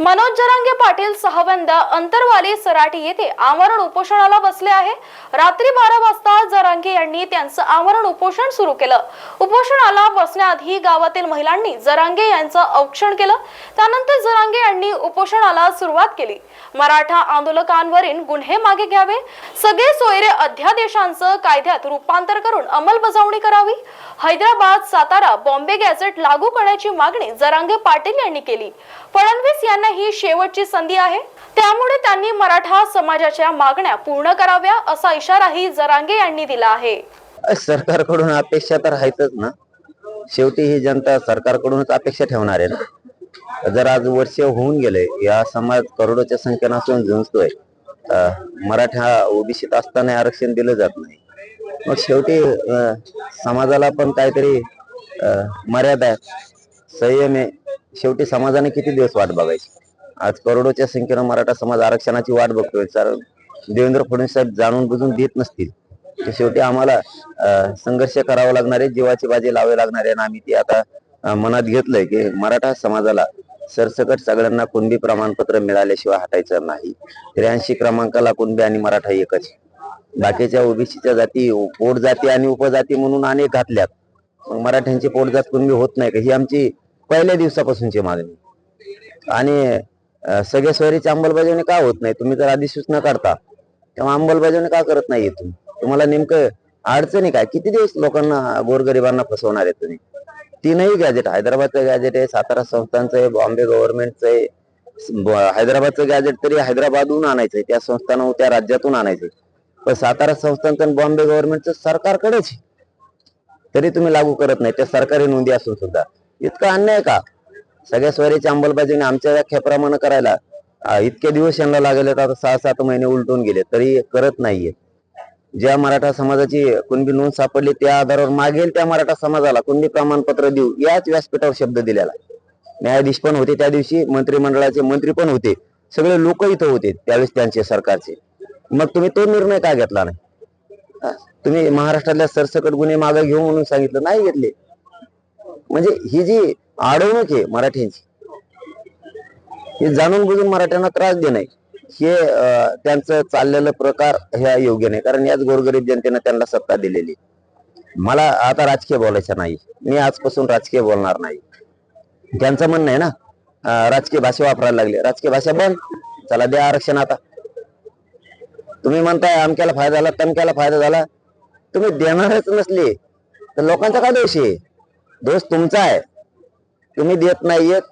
मनोज जरांगे पाटील सहावंदा अंतरवाली सराटी येथे आमरण उपोषणाला बसले आहे. रात्री बारा वाजता जरांगे यांनी त्यांचं आमरण उपोषण सुरू केलं. उपोषणाला बसण्याआधी गावातील महिलांनी जरांगे यांचं औक्षण केलं. त्यानंतर जरांगे यांनी उपोषणाला सुरुवात केली. मराठा आंदोलकांवरील गुन्हे मागे घ्यावे सगळे सोयरे अध्यादेशांचं कायद्यात रूपांतर करून अंमलबजावणी करावी हैदराबाद सातारा बॉम्बे गॅझेट लागू करण्याची मागणी जरांगे पाटील यांनी केली. फडणवीस यांना ही शेवटची संधी आहे. त्यामुळे त्यांनी मराठा समाजाच्या मागण्या पूर्ण कराव्या असा इशाराही जरांगे यांनी दिला आहे. सरकारकडून अपेक्षा तर आहेतच ना. शेवटी ही जनता सरकारकडूनच अपेक्षा ठेवणार आहे ना. जर आज वर्ष होऊन गेले या समाज करोडोच्या संख्येनं असून झुंजतोय. अं, मराठा ओबीसीत असताना आरक्षण दिलं जात नाही. मग शेवटी समाजाला पण काहीतरी अं, मर्यादा आहे संयम आहे. शेवटी समाजाने किती दिवस वाट बघायची? आज करोडोच्या संख्येनं मराठा समाज आरक्षणाची वाट बघतोय. कारण देवेंद्र फडणवीस साहेब जाणून बुजून देत नसतील. तर शेवटी आम्हाला संघर्ष करावा लागणार आहे. जीवाची बाजी लावावी लागणार आहे. आणि आम्ही ती आता मनात घेतलंय की मराठा समाजाला सरसकट सगळ्यांना कुणबी प्रमाणपत्र मिळाल्याशिवाय हटायचं नाही. त्र्याऐंशी क्रमांकाला कुणबी आणि मराठा एकच. बाकीच्या ओबीसीच्या जाती पोट जाती आणि उपजाती म्हणून अनेक घातल्यात. मग मराठ्यांची पोटजात कुणबी होत नाही का? ही आमची पहिल्या दिवसापासूनची मागणी. आणि सगळ्या सोयरीची अंमलबजावणी का होत नाही? तुम्ही तर अधिसूचना काढता तेव्हा अंमलबजावणी का करत नाहीये तुम्ही? तुम्हाला नेमकं अडचणी काय? किती दिवस लोकांना गोरगरिबांना फसवणार आहे तुम्ही? तीनही गॅजेट हैदराबादचं गॅजेट आहे सातारा संस्थांचं आहे बॉम्बे गव्हर्नमेंटचं आहे हैदराबादचं गॅजेट तरी हैदराबादहून आणायचंय त्या संस्थानं त्या राज्यातून आणायचंय. पण सातारा संस्थांचं आणि बॉम्बे गव्हर्नमेंटचं सरकारकडेच आहे. तरी तुम्ही लागू करत नाही त्या सरकारी नोंदी असून सुद्धा. इतका अन्याय का? सगळ्या स्वरीची अंमलबजावणी आमच्या व्याख्याप्रमाणे करायला इतके दिवस यांना लागले तर आता सहा सात महिने उलटून गेले तरी करत नाहीये. ज्या मराठा समाजाची कुणबी नोंद सापडली त्या आधारावर मागेल त्या मराठा समाजाला कुणबी प्रमाणपत्र देऊ याच व्यासपीठावर शब्द दिलेला न्यायाधीश पण होते त्या दिवशी मंत्रिमंडळाचे मंत्री पण होते. सगळे लोक इथं होते त्यावेळेस त्यांचे सरकारचे. मग तुम्ही तो निर्णय का घेतला नाही? तुम्ही महाराष्ट्रातल्या सरसकट गुन्हे मागे घेऊ म्हणून सांगितलं नाही घेतले. म्हणजे ही जी अडवणूक आहे मराठ्यांची हे जाणून बुजून मराठ्यांना त्रास देणे हे त्यांचं चाललेलं प्रकार ह्या योग्य नाही. कारण याच गोरगरीब जनतेनं त्यांना सत्ता दिलेली. मला आता राजकीय बोलायचं नाही. मी आजपासून राजकीय बोलणार नाही. त्यांचं म्हणणं आहे ना राजकीय भाषा वापरायला लागले. राजकीय भाषा बंद. चला द्या आरक्षण आता. तुम्ही म्हणताय अमक्याला फायदा झाला तमक्याला फायदा झाला. तुम्ही देणारच नसले. तर लोकांचा काय दोष आहे? दोष तुमचा आहे. तुम्ही देत नाहीयेत.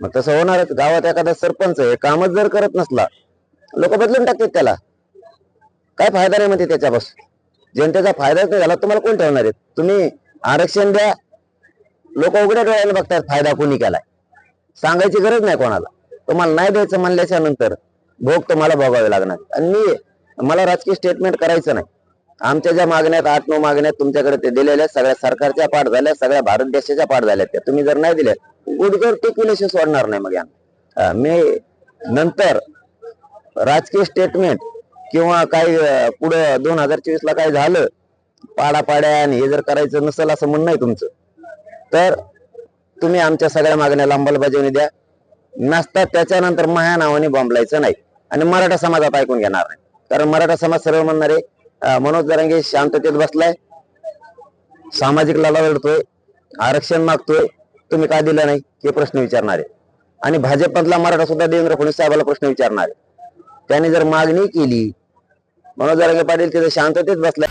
मग तसं होणारच. गावात एखादा सरपंच आहे कामच जर करत नसला लोक बदलून टाकतात त्याला. काय फायदा नाही म्हणते त्याच्यापासून जनतेचा फायदाच नाही झाला तुम्हाला कोण ठेवणार आहे? तुम्ही आरक्षण द्या. लोक उघड्या डोळ्याने बघतात फायदा कोणी केलाय. सांगायची गरज नाही कोणाला. तुम्हाला नाही द्यायचं म्हणल्याच्या नंतर भोग तुम्हाला भोगावे लागणार. आणि मी मला राजकीय स्टेटमेंट करायचं नाही. आमच्या ज्या मागण्यात आठ नऊ मागण्यात तुमच्याकडे ते दिलेल्या सगळ्या सरकारच्या पाठ झाल्या सगळ्या भारत देशाच्या पाठ झाल्या त्या. तुम्ही जर नाही दिल्या गुडघर टेक्युलेशन सोडणार नाही मग मी नंतर राजकीय स्टेटमेंट किंवा काही पुढं दोन हजार चोवीस ला काय झालं पाडापाड्या आणि हे जर करायचं नसेल असं म्हणणं आहे तुमचं तर तुम्ही आमच्या सगळ्या मागण्याला अंमलबजावणी द्या. नसता त्याच्यानंतर माया नावाने बॉम्बलायचं नाही. आणि मराठा समाजात ऐकून घेणार नाही. कारण मराठा समाज सरळ म्हणणारे मनोज दरंगे शांततेत बसलाय सामाजिक लढा लढतोय आरक्षण मागतोय तुम्ही का दिलं नाही हे प्रश्न विचारणार. आहे आणि भाजपमधला मराठा सुद्धा देवेंद्र फडणवीस साहेबाला प्रश्न विचारणार. आहे त्याने जर मागणी केली मनोज जरांगे पाटील तिथे शांततेत बसला.